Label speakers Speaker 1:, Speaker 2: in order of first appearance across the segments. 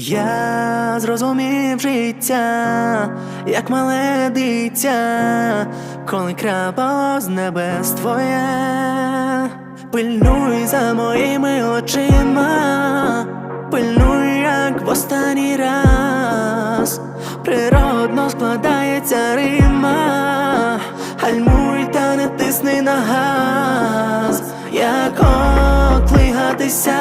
Speaker 1: Я зрозумів життя, як мале дитя, коли крапало з небес твоє, пильнуй за моїми очима, пильнуй, як в останній раз, природно складається рима, оклигатися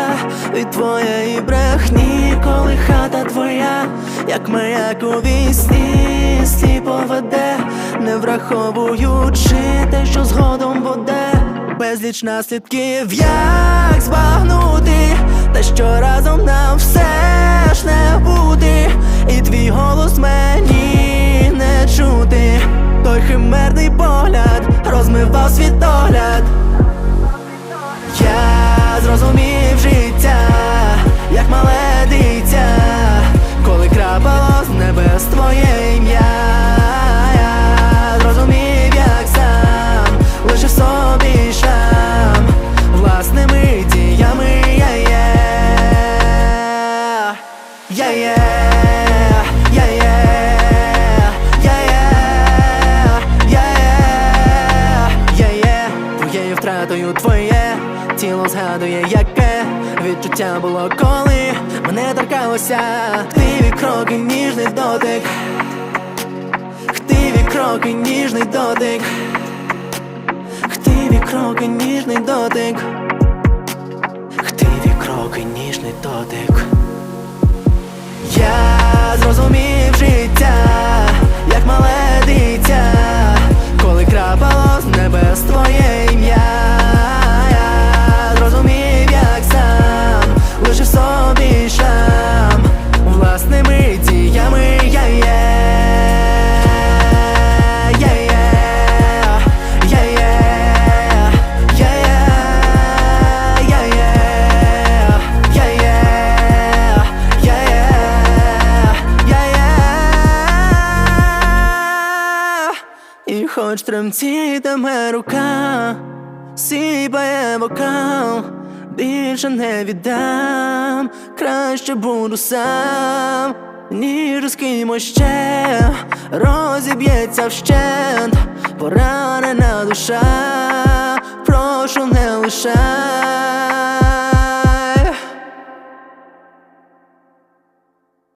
Speaker 1: від твоєї брехні, коли хата твоя, як маяк у вісні, сліпо веде, не враховуючи те, що згодом буде, безліч наслідків, як збагнути, те, що разом нам все ж не бути, і твій голос мені не чути, той химерний погляд розмивав світогляд. Мале дитя, коли крапало з небес твоє ім'я. Зрозумів, як сам, лише собі шам, власними діями я є. Я є, я є, я є, я є, я є твоєю втратою твоє тіло згадує, яке відчуття було, коли мене торкалося. Хтиві кроки, ніжний дотик, Хтиві кроки, ніжний дотик, Хтиві кроки, ніжний дотик, Хтиві кроки, ніжний дотик. Я зрозумів І хоч тремтітиме рука, сіпає вокал, більше не віддам, краще буду сам, ніж з кимось ще розіб'ється вщент, поранена душа, прошу не лишай.